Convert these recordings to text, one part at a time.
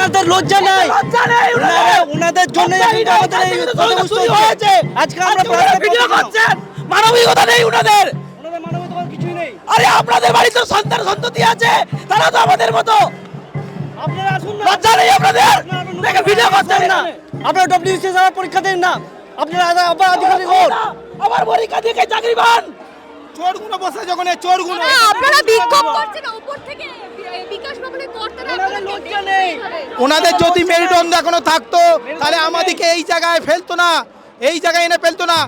ওনাদের লজ্জা নাই। লজ্জা নেই ওনারা- ওনাদের জন্য আজকে আমরা ভিডিও করছেন মানবিকতা নেই উনাদের ওনাদের আরে আপনাদের বাড়িতে সন্তান সন্ততি আছে তারা তো আমাদের মতো। আপনারা আসুন না। লজ্জা নেই আপনাদের? দেখে ভিডিও করছেন না। আপনারা ডব্লিউসিএস পরীক্ষা দেন না। আপনারা আবার আধিকারিক হন। আবার পরীক্ষা দিয়ে চাকরি পান? চোরগুলো বসে যখন এই চোরগুলো না, আপনারা বিক্ষোভ করছেন উপর থেকে। বিকাশ ভবনের কর্তারা ওনাদের লজ্জা নেই। ওনাদের যদি মেরুদণ্ড এখনও থাকতো তাহলে আমাদেরকে এই জায়গায় ফেলতো না। এই জায়গায় এনে ফেলতো না।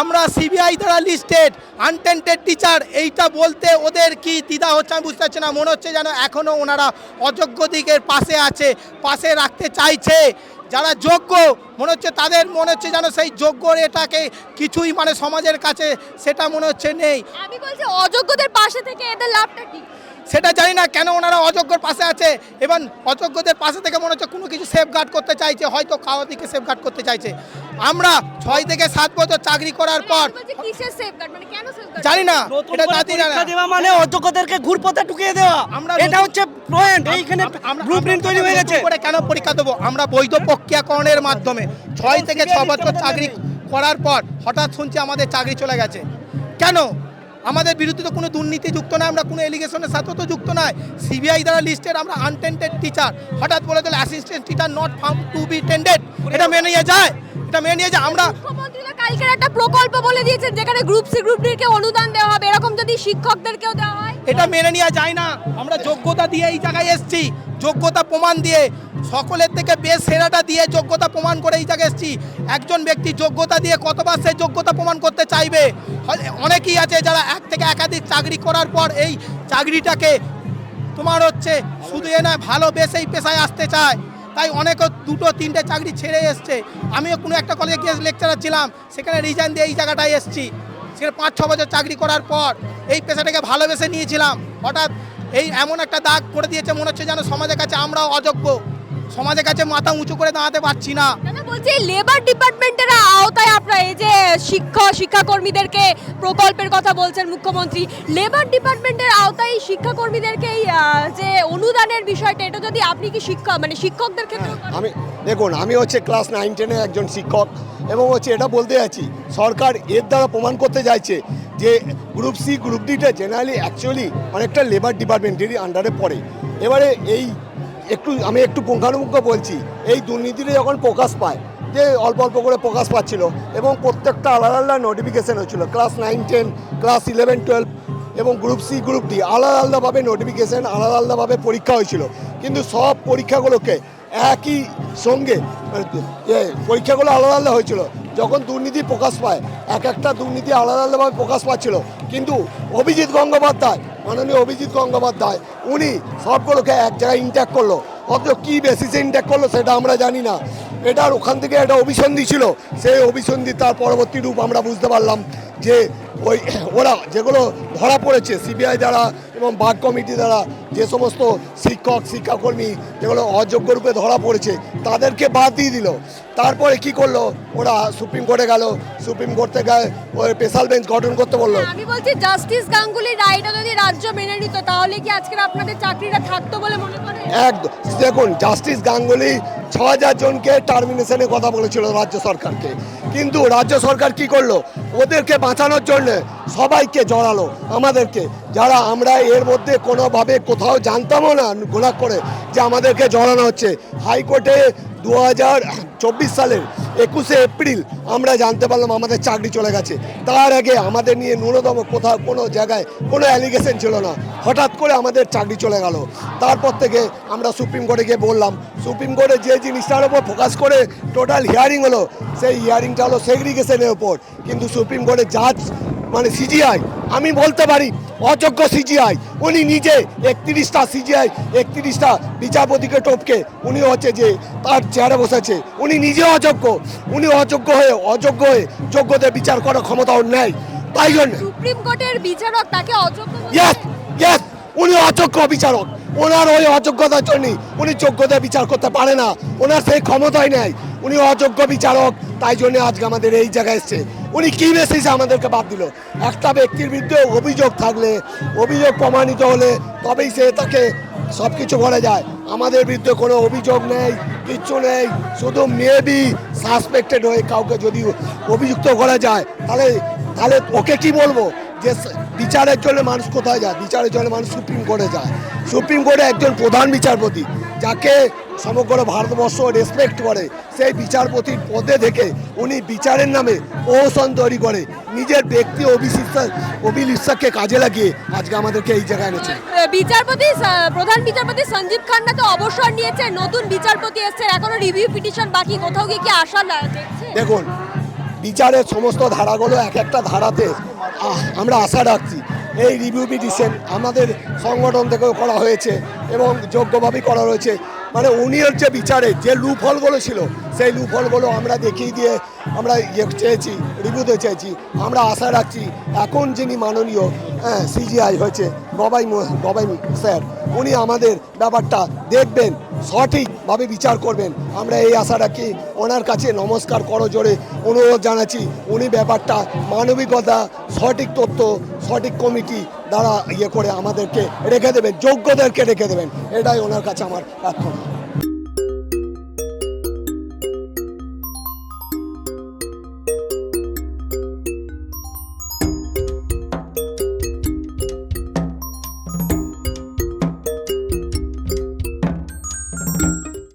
আমরা সিবিআই দ্বারা লিস্টেড আনটেন্টেড টিচার এইটা বলতে ওদের কি দ্বিধা হচ্ছে আমি বুঝতে পারছি না। মনে হচ্ছে যেন এখনও ওনারা অযোগ্য দিকের পাশে আছে পাশে রাখতে চাইছে। যারা যোগ্য, মনে হচ্ছে তাদের মনে হচ্ছে যেন সেই যোগ্য এটাকে কিছুই মানে সমাজের কাছে সেটা মনে হচ্ছে নেই। আমি বলছি অযোগ্যদের পাশে থেকে এদের লাভটা কি? সেটা জানি না কেন ওনারা অযোগ্যর পাশে আছে। এবং অযোগ্যদের পাশে থেকে মনে হচ্ছে কোনো কিছু সেফগার্ড করতে চাইছে হয়তো কারও দিকে সেফগার্ড করতে চাইছে। আমরা ছয় থেকে সাত বছর চাকরি করার পর? মানে জানি না এটা জাতি না। দেওয়া মানে অযোগ্যদেরকে ঘুরপথে ঢুকিয়ে দেওয়া। আমরা এটা হচ্ছে পয়েন্ট এইখানে আমরা- ব্লু প্রিন্ট তৈরি হয়ে গেছে। করে কেন পরীক্ষা দেবো? আমরা বৈধ প্রক্রিয়াকরণের মাধ্যমে ছয় থেকে ছ বছর চাকরি করার পর হঠাৎ শুনছি আমাদের চাকরি চলে গেছে। কেন? আমাদের বিরুদ্ধে তো কোনো দুর্নীতি যুক্ত নয়, আমরা কোনো এলিগেশনের সাথেও তো যুক্ত নয়। সিবিআই দ্বারা লিস্টেড আমরা আনটেন্টেড টিচার হঠাৎ বলে দিলে assistant teacher not found to be tended এটা মেনে নিয়ে যায়, এটা মেনে নিয়ে যায়, আমরা মুখ্যমন্ত্রীরা কালকের একটা প্রকল্প বলে দিয়েছেন, যেখানে গ্রুপ সি গ্রুপ ডিকে অনুদান শিক্ষকদেরকেও দেওয়া হয়। এটা মেনে নেওয়া যায় না। আমরা যোগ্যতা দিয়ে এই জায়গায় এসেছি। যোগ্যতা প্রমাণ দিয়ে, সকলের থেকে বেশ সেরাটা দিয়ে যোগ্যতা প্রমাণ করে এই জায়গায় এসেছি। একজন ব্যক্তি যোগ্যতা দিয়ে কতবার সে যোগ্যতা প্রমাণ করতে চাইবে? অনেকেই আছে যারা এক থেকে একাধিক চাকরি করার পর এই চাকরিটাকে তোমার হচ্ছে শুধু এ নয় ভালোবেসে এই পেশায় আসতে চায়। তাই অনেকে দুটো, তিনটে চাকরি ছেড়ে এসছে। আমিও কোনো একটা কলেজে গিয়ে লেকচারার ছিলাম। সেখানে রিজাইন দিয়ে এই জায়গাটায় এসেছি। সেখানে পাঁচ, ছ বছর চাকরি করার পর এই পেশাটাকে ভালোবেসে নিয়েছিলাম। হঠাৎ এই এমন একটা দাগ করে দিয়েছে, মনে হচ্ছে যেন সমাজের কাছে আমরাও অযোগ্য। সমাজের কাছে মাথা উঁচু করে দাঁড়াতে পারছি না। বলছি লেবার ডিপার্টমেন্টের আওতায় আপনার এই যে শিক্ষক শিক্ষাকর্মীদেরকে প্রকল্পের কথা বলছেন মুখ্যমন্ত্রী লেবার ডিপার্টমেন্টের আওতায় শিক্ষাকর্মীদেরকে এই, যে অনুদানের বিষয়টা এটা যদি আপনি কি শিক্ষক মানে শিক্ষকদের ক্ষেত্রে আমি দেখুন আমি হচ্ছে ক্লাস নাইন টেনের একজন শিক্ষক এবং হচ্ছে এটা বলতে যাচ্ছি সরকার এর দ্বারা প্রমাণ করতে চাইছে যে গ্রুপ সি গ্রুপ ডিটা জেনারেলি অ্যাকচুয়ালি অনেকটা লেবার ডিপার্টমেন্টেরই আন্ডারে পড়ে। এবারে এই একটু আমি একটু পুঙ্খানুপুঙ্খ বলছি এই দুর্নীতিটা যখন প্রকাশ পায় যে অল্প অল্প করে প্রকাশ পাচ্ছিল এবং প্রত্যেকটা আলাদা আলাদা নোটিফিকেশান হচ্ছিল class nine ten class eleven twelve এবং গ্রুপ সি গ্রুপ ডি আলাদা আলাদাভাবে নোটিফিকেশন আলাদা আলাদাভাবে পরীক্ষা হয়েছিল। কিন্তু সব পরীক্ষাগুলোকে একই সঙ্গে পরীক্ষাগুলো আলাদা আলাদা হয়েছিল। যখন দুর্নীতি প্রকাশ পায়, এক একটা দুর্নীতি আলাদা আলাদাভাবে প্রকাশ পাচ্ছিল। কিন্তু অভিজিৎ গঙ্গোপাধ্যায়, মাননীয় অভিজিৎ গঙ্গোপাধ্যায়, উনি সবগুলোকে এক জায়গায় ইন্ট্যাক্ট করল। অথচ কী বেসিসে ইন্ট্যাক্ট করল সেটা আমরা জানি না। এটার ওখান থেকে একটা অভিসন্ধি ছিল। সেই অভিসন্ধি তার পরবর্তী রূপ আমরা বুঝতে পারলাম যে ওই ওরা যেগুলো ধরা পড়েছে সিবিআই দ্বারা এবং বাগ কমিটি দ্বারা যে সমস্ত শিক্ষক শিক্ষাকর্মী যেগুলো অযোগ্য রূপে ধরা পড়েছে তাদেরকে বাদ দিয়ে দিল। তারপরে কি করল? ওরা সুপ্রিম কোর্টে গেল। সুপ্রিম কোর্ট থেকে ওই স্পেশাল বেঞ্চ গঠন করতে বলল। আমি বলছি জাস্টিস গাঙ্গুলি রায়টা যদি রাজ্য মেনে নিত তাহলে কি আজকের আপনাদের চাকরিটা থাকতো বলে মনে করেন একদম। দেখুন জাস্টিস গাঙ্গুলি ছ হাজার জনকে টার্মিনেশনের কথা বলেছিল রাজ্য সরকারকে। কিন্তু রাজ্য সরকার কি করল? ওদেরকে বাঁচানোর জন্য সবাইকে জড়ালো আমাদেরকে। যারা আমরা এর মধ্যে কোনোভাবে কোথাও জানতামও না গোলাপ করে যে আমাদেরকে জড়ানো হচ্ছে। হাইকোর্টে দু হাজার চব্বিশ সালের একুশে এপ্রিল আমরা জানতে পারলাম আমাদের চাকরি চলে গেছে। তার আগে আমাদের নিয়ে ন্যূনতম কোথাও কোনো জায়গায় কোনো অ্যালিগেশন ছিল না। হঠাৎ করে আমাদের চাকরি চলে গেল। তারপর থেকে আমরা সুপ্রিম কোর্টে গিয়ে বললাম, সুপ্রিম কোর্টে যে জিনিসটার ওপর ফোকাস করে টোটাল হিয়ারিং হলো, সেই হিয়ারিংটা হলো সেগ্রিগেশনের ওপর কিন্তু সুপ্রিম কোর্টে জাজ মানে সিজিআই আমি বলতে পারি অযোগ্য সিজিআই উনি নিজে একত্রিশটা সিজিআই একত্রিশটা বিচারপতিকে টপকে উনি হচ্ছে যে তার চেয়ারে বসেছে উনি নিজে অযোগ্য উনি অযোগ্য হয়ে অযোগ্য হয়ে যোগ্যদের বিচার করার ক্ষমতা ওর নেই। তাই জন্য সুপ্রিম কোর্টের বিচারক তাকে অযোগ্য ইয়েস ইয়েস উনি অযোগ্য বিচারক। ওনার ওই অযোগ্যতার জন্য উনি যোগ্যতা বিচার করতে পারে না। ওনার সেই ক্ষমতাই নেই। উনি অযোগ্য বিচারক তাই জন্য আজকে আমাদের এই জায়গায় এসছে। উনি কি বেসিসে আমাদেরকে বাদ দিল? একটা ব্যক্তির বিরুদ্ধে অভিযোগ থাকলে, অভিযোগ প্রমাণিত হলে তবেই সে তাকে সব কিছু করা যায়। আমাদের বিরুদ্ধে কোনো অভিযোগ নেই, কিচ্ছু নেই, শুধু মেবি সাসপেক্টেড হয়ে কাউকে যদি অভিযুক্ত করা যায়, তাহলে তাহলে ওকে কি বলব? যে বিচারের জন্য মানুষ কোথায় যায়? বিচারের জন্য মানুষ সুপ্রিম কোর্টে যায়। সুপ্রিম কোর্টে একজন প্রধান বিচারপতি, যাকে সমগ্র ভারতবর্ষ রেসপেক্ট করে। সেই বিচারপতির পদে থেকে উনি বিচারের নামে প্রহসন তৈরি করে। নিজের ব্যক্তি অভিশিষ্টা অভিলিপ্সাকে কাজে লাগিয়ে আজকে আমাদেরকে এই জায়গায় এনেছে। বিচারপতি প্রধান বিচারপতি সঞ্জীব খান্না তো অবসর নিয়েছে নতুন বিচারপতি এসছে এখনও রিভিউ পিটিশন বাকি কোথাও গিয়ে কি আশা দেখুন বিচারের সমস্ত ধারাগুলো এক একটা ধারাতে আমরা আশা রাখছি। এই রিভিউ পিটিশন আমাদের সংগঠন থেকেও করা হয়েছে এবং যোগ্যভাবেই করা হয়েছে মানে উনির যে বিচারে, যে লুফলগুলো ছিল, সেই লুফলগুলো আমরা দেখিয়ে দিয়ে আমরা ইয়ে চেয়েছি রিভিউতে চেয়েছি। আমরা আশা রাখছি এখন যিনি মাননীয় হ্যাঁ সিজিআই হয়েছে গবাই গবাই স্যার, উনি আমাদের ব্যাপারটা দেখবেন, সঠিকভাবে বিচার করবেন। আমরা এই আশা রাখি, ওনার কাছে নমস্কার করো জোরে অনুরোধ জানাচ্ছি, উনি ব্যাপারটা মানবিকতা, সঠিক তথ্য সঠিক কমিটি দ্বারা ইয়ে করে আমাদেরকে রেখে দেবেন, যোগ্যদেরকে রেখে দেবেন। এটাই ওনার কাছে আমার প্রার্থনা।